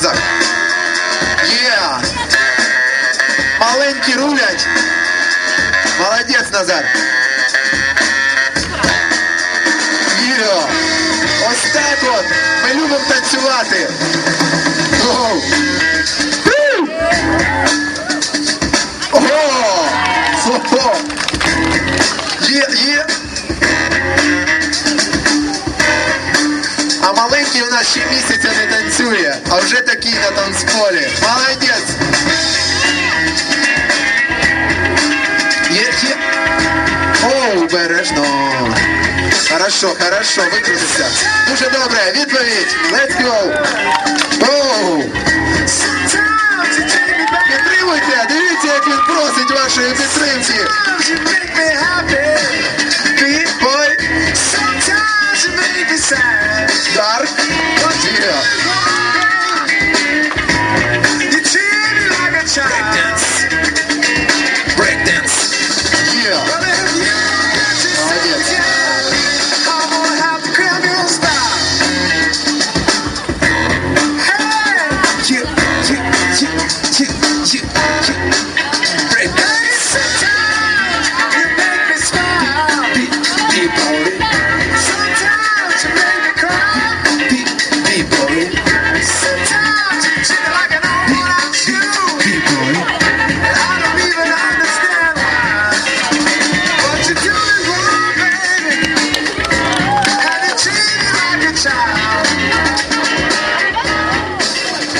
зигзаг. Є! Маленькі рулять. Молодець, Назар. Є! Ось так от. Ми любимо танцювати. Ого! Ого! Є! А маленький у нас ще місяця не танцює, а вже такий на танцполі. Молодець! Є, є. Оу, бережно. Хорошо, хорошо, викрутився. Дуже добре, відповідь. Let's go. Оу. Підтримуйте, дивіться, як він просить вашої підтримки. Yeah. You cheated like a child. Breakdance. Breakdance. Yeah. Have to style. Hey. Yeah, yeah, yeah, yeah, yeah, yeah.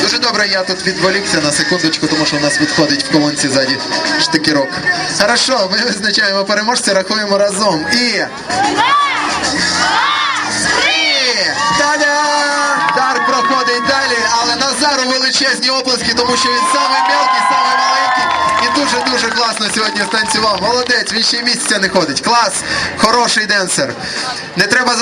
Дуже добре, я тут відволікся на секундочку, тому що у нас відходить в колонці ззаді штикерок. Хорошо, ми визначаємо переможця, рахуємо разом. І. Дарк проходить далі, але Назару величезні оплески, тому що він самий мелкий, самий маленький і дуже-дуже класно сьогодні станцював. Молодець, він ще місяця не ходить. Клас, хороший денсер. Не треба